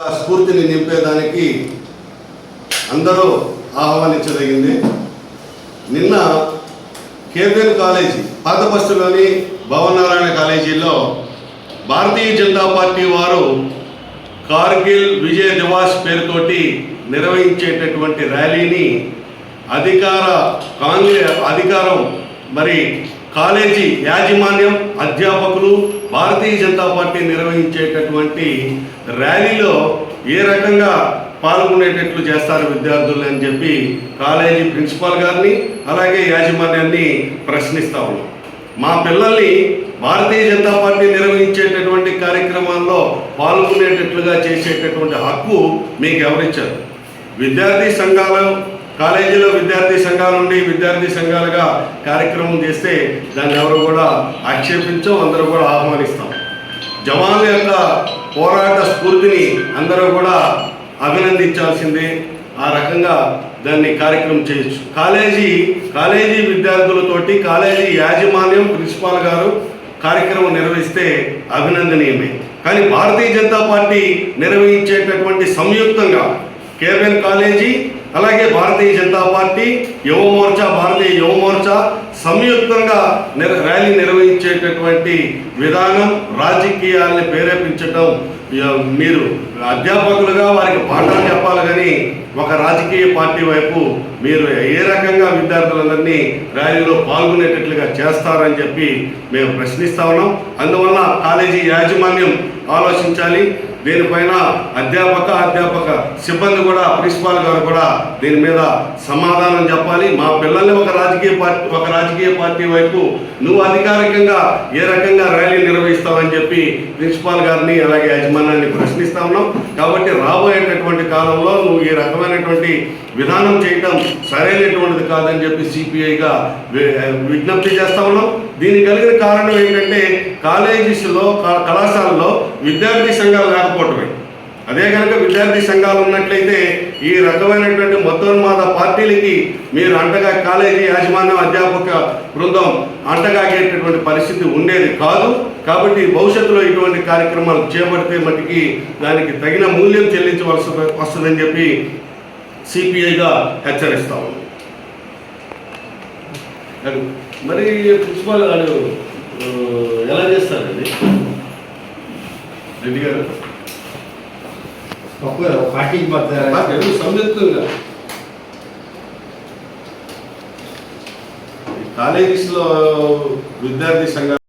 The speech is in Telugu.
స్ఫూర్తిని నింపేదానికి అందరూ ఆహ్వానించదగింది నిన్న కేబిఎన్ కాలేజీ పాత బస్సులోని భవనారాయణ కాలేజీలో భారతీయ జనతా పార్టీ వారు కార్గిల్ విజయ్ దివాస్ పేరుతోటి నిర్వహించేటటువంటి ర్యాలీని అధికార కాంగ్రెస్ అధికారం మరి కాలేజీ యాజమాన్యం అధ్యాపకులు భారతీయ జనతా పార్టీ నిర్వహించేటటువంటి ర్యాలీలో ఏ రకంగా పాల్గొనేటట్లు చేస్తారు విద్యార్థులు అని చెప్పి కాలేజీ ప్రిన్సిపాల్ గారిని అలాగే యాజమాన్యాన్ని ప్రశ్నిస్తా ఉన్నాం. మా పిల్లల్ని భారతీయ జనతా పార్టీ నిర్వహించేటటువంటి కార్యక్రమాల్లో పాల్గొనేటట్లుగా చేసేటటువంటి హక్కు మీకు ఎవరిచ్చారు విద్యార్థి సంఘాలు కాలేజీలో విద్యార్థి సంఘాల నుండి విద్యార్థి సంఘాలుగా కార్యక్రమం చేస్తే దాన్ని ఎవరు కూడా ఆక్షేపించం అందరూ కూడా ఆహ్వానిస్తాం. జవాన్ల యొక్క పోరాట స్ఫూర్తిని అందరూ కూడా అభినందించాల్సిందే. ఆ రకంగా దాన్ని కార్యక్రమం చేయొచ్చు. కాలేజీ కాలేజీ విద్యార్థులతోటి కాలేజీ యాజమాన్యం ప్రిన్సిపాల్ గారు కార్యక్రమం నిర్వహిస్తే అభినందనీయమే. కానీ భారతీయ జనతా పార్టీ నిర్వహించేటటువంటి సంయుక్తంగా కేబిఎన్ కాలేజీ అలాగే భారతీయ జనతా పార్టీ యువమోర్చా భారతీయ యువమోర్చా సంయుక్తంగా నిర్ ర్యాలీ నిర్వహించేటటువంటి విధానం రాజకీయాల్ని ప్రేరేపించటం మీరు అధ్యాపకులుగా వారికి పాఠాలు చెప్పాలి కానీ ఒక రాజకీయ పార్టీ వైపు మీరు ఏ రకంగా విద్యార్థులందరినీ ర్యాలీలో పాల్గొనేటట్లుగా చేస్తారని చెప్పి మేము ప్రశ్నిస్తా ఉన్నాం. అందువల్ల కాలేజీ యాజమాన్యం ఆలోచించాలి. దీనిపైన అధ్యాపక అధ్యాపక సిబ్బంది కూడా ప్రిన్సిపాల్ గారు కూడా దీని మీద సమాధానం చెప్పాలి. మా పిల్లల్ని ఒక రాజకీయ పార్టీ ఒక రాజకీయ పార్టీ వైపు నువ్వు అధికారికంగా ఏ రకంగా ర్యాలీ నిర్వహిస్తావని చెప్పి ప్రిన్సిపాల్ గారిని అలాగే యాజమాన్యాన్ని ప్రశ్నిస్తా ఉన్నాం. కాబట్టి రాబోయే కాలంలో నువ్వు ఈ రకమైనటువంటి విధానం చేయటం సరైనటువంటిది కాదని చెప్పి సిపిఐగా విజ్ఞప్తి చేస్తా ఉన్నాం. దీనికి కలిగిన కారణం ఏంటంటే కాలేజీస్లో కా- కళాశాలలో విద్యార్థి సంఘాలు లేకపోవటమే అదే కనుక విద్యార్థి సంఘాలు ఉన్నట్లయితే ఈ రకమైనటువంటి మతోన్మాద పార్టీలకి మీరు అంటగా కాలేజీ యాజమాన్యం అధ్యాపక బృందం అంటగాగేటటువంటి పరిస్థితి ఉండేది కాదు. కాబట్టి భవిష్యత్తులో ఇటువంటి కార్యక్రమాలు చేపడితే మటుకి దానికి తగిన మూల్యం చెల్లించవలసి వస్తుందని చెప్పి సిపిఐగా హెచ్చరిస్తా అది మరి ప్రిన్సిపాల్ గారు ఎలా చేస్తారండి? రెడ్డి గారు. కదా పార్టీకి పడతారా. సంయుక్తంగా కాలేజీస్లో విద్యార్థి సంఘాలు